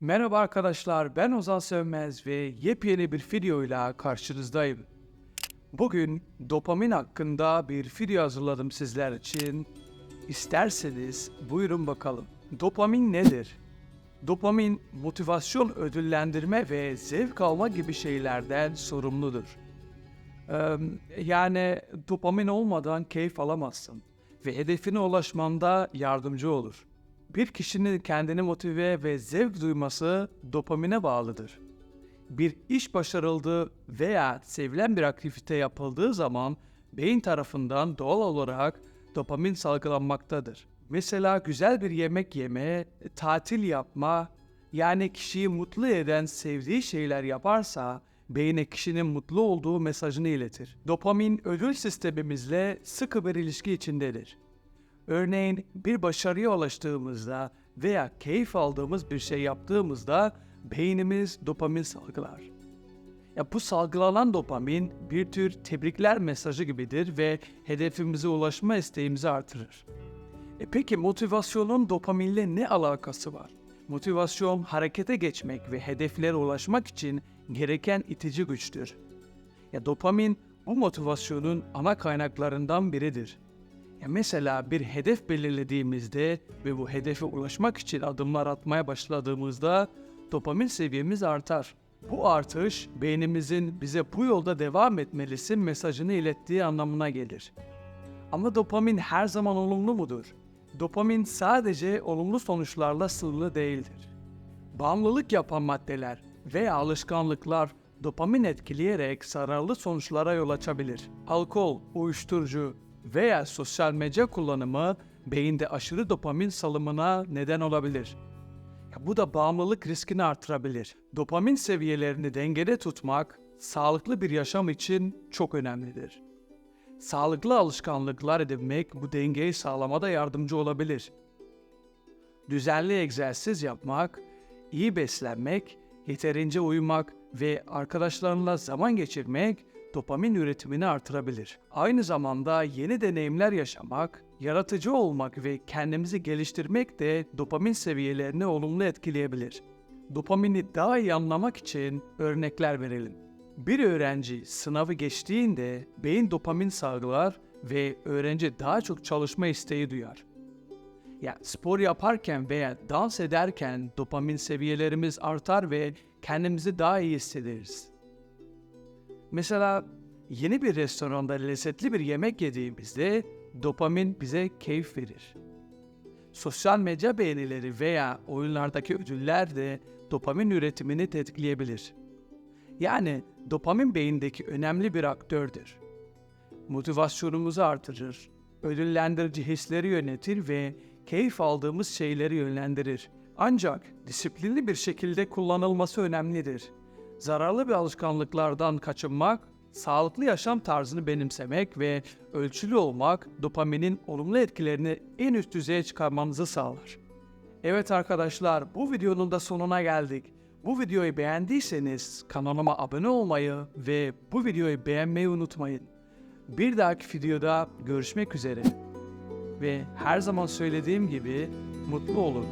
Merhaba arkadaşlar, ben Ozan Sönmez ve yepyeni bir videoyla karşınızdayım. Bugün dopamin hakkında bir video hazırladım sizler için. İsterseniz buyurun bakalım. Dopamin nedir? Dopamin, motivasyon ödüllendirme ve zevk alma gibi şeylerden sorumludur. Eee, yani dopamin olmadan keyif alamazsın ve hedefine ulaşmanda yardımcı olur. Bir kişinin kendini motive ve zevk duyması dopamine bağlıdır. Bir iş başarıldığı veya sevilen bir aktivite yapıldığı zaman beyin tarafından doğal olarak dopamin salgılanmaktadır. Mesela güzel bir yemek yeme, tatil yapma, yani kişiyi mutlu eden sevdiği şeyler yaparsa beyine kişinin mutlu olduğu mesajını iletir. Dopamin ödül sistemimizle sıkı bir ilişki içindedir. Örneğin bir başarıya ulaştığımızda veya keyif aldığımız bir şey yaptığımızda beynimiz dopamin salgılar. Ya bu salgılanan dopamin bir tür tebrikler mesajı gibidir ve hedefimize ulaşma isteğimizi artırır. E peki motivasyonun dopaminle ne alakası var? Motivasyon harekete geçmek ve hedeflere ulaşmak için gereken itici güçtür. Ya dopamin bu motivasyonun ana kaynaklarından biridir. Ya mesela bir hedef belirlediğimizde ve bu hedefe ulaşmak için adımlar atmaya başladığımızda dopamin seviyemiz artar. Bu artış beynimizin bize bu yolda devam etmelisin mesajını ilettiği anlamına gelir. Ama dopamin her zaman olumlu mudur? Dopamin sadece olumlu sonuçlarla sınırlı değildir. Bağımlılık yapan maddeler veya alışkanlıklar dopamin etkileyerek zararlı sonuçlara yol açabilir. Alkol, uyuşturucu veya sosyal medya kullanımı beyinde aşırı dopamin salımına neden olabilir. Bu da bağımlılık riskini artırabilir. Dopamin seviyelerini dengede tutmak sağlıklı bir yaşam için çok önemlidir. Sağlıklı alışkanlıklar edinmek bu dengeyi sağlamada yardımcı olabilir. Düzenli egzersiz yapmak, iyi beslenmek, yeterince uyumak ve arkadaşlarınla zaman geçirmek dopamin üretimini artırabilir. Aynı zamanda yeni deneyimler yaşamak, yaratıcı olmak ve kendimizi geliştirmek de dopamin seviyelerini olumlu etkileyebilir. Dopamini daha iyi anlamak için örnekler verelim. Bir öğrenci sınavı geçtiğinde beyin dopamin salgılar ve öğrenci daha çok çalışma isteği duyar. Ya spor yaparken veya dans ederken dopamin seviyelerimiz artar ve kendimizi daha iyi hissederiz. Mesela yeni bir restoranda lezzetli bir yemek yediğimizde dopamin bize keyif verir. Sosyal medya beğenileri veya oyunlardaki ödüller de dopamin üretimini tetikleyebilir. Yani dopamin beyindeki önemli bir aktördür. Motivasyonumuzu artırır, ödüllendirici hisleri yönetir ve keyif aldığımız şeyleri yönlendirir. Ancak disiplinli bir şekilde kullanılması önemlidir. Zararlı bir alışkanlıklardan kaçınmak, sağlıklı yaşam tarzını benimsemek ve ölçülü olmak dopaminin olumlu etkilerini en üst düzeye çıkarmanızı sağlar. Evet arkadaşlar bu videonun da sonuna geldik. Bu videoyu beğendiyseniz kanalıma abone olmayı ve bu videoyu beğenmeyi unutmayın. Bir dahaki videoda görüşmek üzere. Ve her zaman söylediğim gibi mutlu olun.